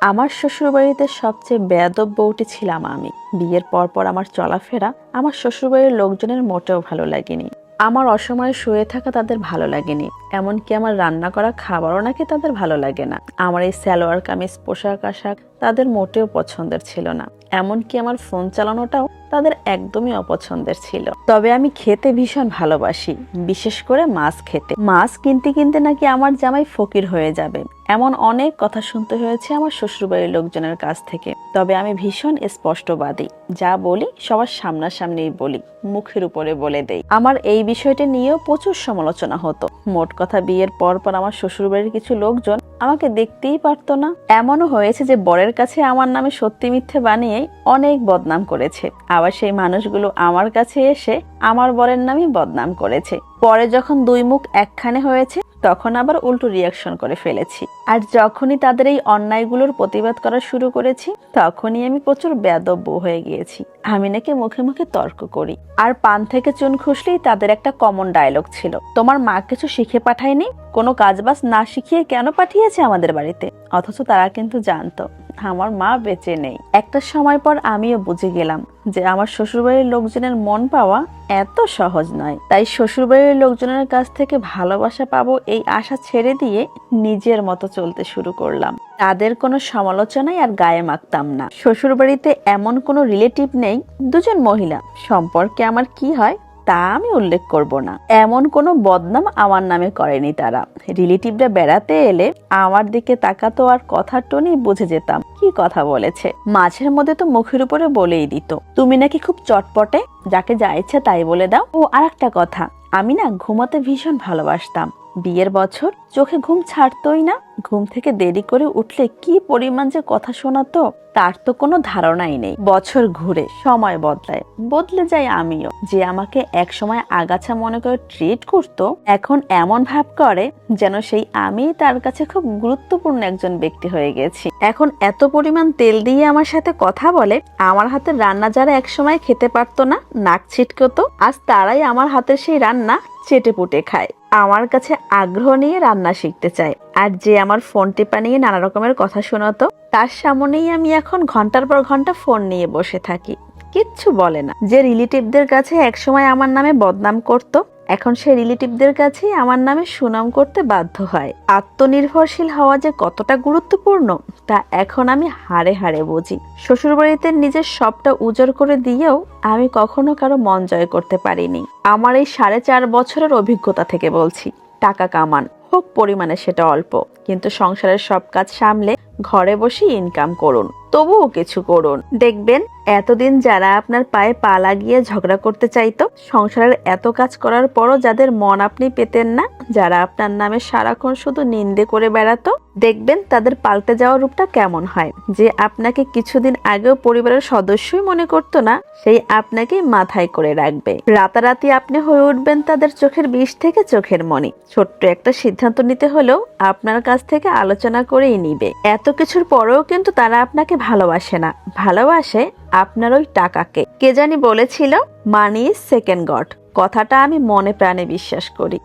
আমার শ্বশুরবাড়িতে সবচেয়ে বেয়াদব বউটি ছিলাম আমি। বিয়ের পরপর পর আমার চলাফেরা আমার শ্বশুরবাড়ির লোকজনের মোটেও ভালো লাগেনি। আমার অসময়ে শুয়ে থাকা তাদের ভালো লাগেনি। এমনকি আমার রান্না করা খাবারও নাকি তাদের ভালো লাগে না। আমার এই সালোয়ার কামিজ, পোশাক আশাক তাদের মোটেও পছন্দের ছিল না। এমনকি আমার ফোন চালানোটাও তাদের একদমই অপছন্দের ছিল। তবে আমি খেতে ভীষণ ভালোবাসি, বিশেষ করে মাছ খেতে। মাছ কিনতে কিনতে নাকি আমার জামাই ফকির হয়ে যাবে, এমন অনেক কথা শুনতে হয়েছে আমার শ্বশুরবাড়ির লোকজনের কাছ থেকে। তবে আমি ভীষণ স্পষ্টবাদী, যা বলি সবার সামনাসামনিই বলি, মুখের উপরে বলে দেই। আমার এই বিষয়টি নিয়েও প্রচুর সমালোচনা হতো। মোট কথা বিয়ের পর পর আমার শ্বশুরবাড়ির কিছু লোকজন আমাকে দেখতেই পারতো না। এমনও হয়েছে যে বরের কাছে আমার নামে সত্যি মিথ্যে বানিয়ে অনেক বদনাম করেছে। আবার সেই মানুষগুলো আমার কাছে এসে আমার বরের নামই বদনাম করেছে। পরে যখন দুই মুখ একখানে হয়েছে, তখন আবার উল্টো রিয়াকশন করে ফেলেছি। আর যখনই তাদের এই অন্যায়গুলোর প্রতিবাদ করা শুরু করেছি, তখনই আমি প্রচুর বেদব্য হয়ে গিয়েছি। আমি নাকি মুখে মুখে তর্ক করি। আর পান থেকে চুন খুসলেই তাদের একটা কমন ডায়লগ ছিল। তোমার মা কিছু শিখে পাঠায়নি? কোনো কাজবাজ না শিখিয়ে কেন পাঠিয়েছে আমাদের বাড়িতে? অথচ তারা কিন্তু জানতো। আমার মা বেঁচে নেই। একটা সময় পর আমিও বুঝে গেলাম যে আমার শ্বশুরবাড়ির লোকজনের মন পাওয়া এত সহজ নয়। তাই শ্বশুরবাড়ির লোকজনের কাছ থেকে ভালোবাসা পাবো এই আশা ছেড়ে দিয়ে নিজের মতো চলতে শুরু করলাম। তাদের কোনো সমালোচনায় আর গায়ে মাখতাম না। শ্বশুরবাড়িতে এমন কোনো রিলেটিভ নেই, দুজন মহিলা। সম্পর্কে আমার কি হয় তা আমি উল্লেখ করব না। এমন কোনো বদনাম আমার নামে করেনি তারা। রিলেটিভরা বেড়াতে এলে আমার দিকে তাকাতো আর কথার টোনেই বুঝে যেতাম। কি কথা বলেছে? মাঝের মধ্যে তো মুখের উপরে বলেই দিত। তুমি নাকি খুব চটপটে? যাকে যা ইচ্ছে তাই বলে দাও। ও আর একটা কথা, আমি না ঘুমাতে ভীষণ ভালোবাসতাম। বিয়ের বছর চোখে ঘুম ছাড়তোই না। ঘুম থেকে দেরি করে উঠলে কি পরিমাণ যে কথা শোনাতো, তার তো কোনো ধারণাই নেই। বছর ঘুরে, সময় বদলায়, বদলে যাই আমিও। যে আমাকে এক সময় আগাছা মনে করে ট্রিট করতো, এখন এমন ভাব করে যেন সেই আমি তার কাছে খুব গুরুত্বপূর্ণ একজন ব্যক্তি হয়ে গেছি। এখন এত পরিমাণ তেল দিয়ে আমার সাথে কথা বলে, আমার হাতের রান্না যারা একসময় খেতে পারতো না, নাক ছিটকতো আজ তারাই আমার হাতের সেই রান্না চেটে পুটে খায়। আমার কাছে আগ্রহ নিয়ে রান্না শিখতে চায়। আর যে আমার ফোন টেপা নিয়ে নানা রকমের কথা শোনাতো, তার সামনেই আমি এখন ঘণ্টার পর ঘণ্টা ফোন নিয়ে বসে থাকি। কিচ্ছু বলে না। যে রিলেটিভদের কাছে একসময় আমার নামে বদনাম করত এখন সে রিলেটিভদের কাছেই আমার নামে সুনাম করতে বাধ্য হয়। আত্মনির্ভরশীল হওয়া যে কতটা গুরুত্বপূর্ণ, তা এখন আমি হাড়ে হাড়ে বুঝি। শ্বশুরবাড়িতে নিজের সবটা উজাড় করে দিয়েও আমি কখনো কারও মন জয় করতে পারিনি। আমার এই সাড়ে চার বছরের অভিজ্ঞতা থেকে বলছি, টাকা কামান, হোক পরিমাণে সেটা অল্প, কিন্তু সংসারের সব কাজ সামলে ঘরে বসে ইনকাম করুন। তবুও কিছু করুন। দেখবেন, এতদিন যারা আপনার পায়ে পা লাগিয়ে ঝগড়া করতে চাইতো, সংসারের এত কাজ করার পরও যাদের মন আপনি পেতেন না, যারা আপনার নামে সারাক্ষণ শুধু নিন্দে করে বেড়াতো, দেখবেন তাদের পাল্টে যাওয়ার রূপটা কেমন হয়। যে আপনাকে কিছুদিন আগেও পরিবারের সদস্যই মনে করতো না, সেই আপনাকেই মাথায় করে রাখবে। রাতারাতি আপনি হয়ে উঠবেন তাদের চোখের বিষ থেকে চোখের মনি ছোট্ট একটা সিদ্ধান্ত নিতে হলেও আপনার কাছ থেকে আলোচনা করেই নিবে। এত কিছুর পরেও কিন্তু তারা আপনাকে ভালোবাসে না। ভালোবাসে আপনার ওই টাকাকে। কে জানি বলেছিল মানি ইজ সেকেন্ড গড কথাটা আমি মনে প্রাণে বিশ্বাস করি।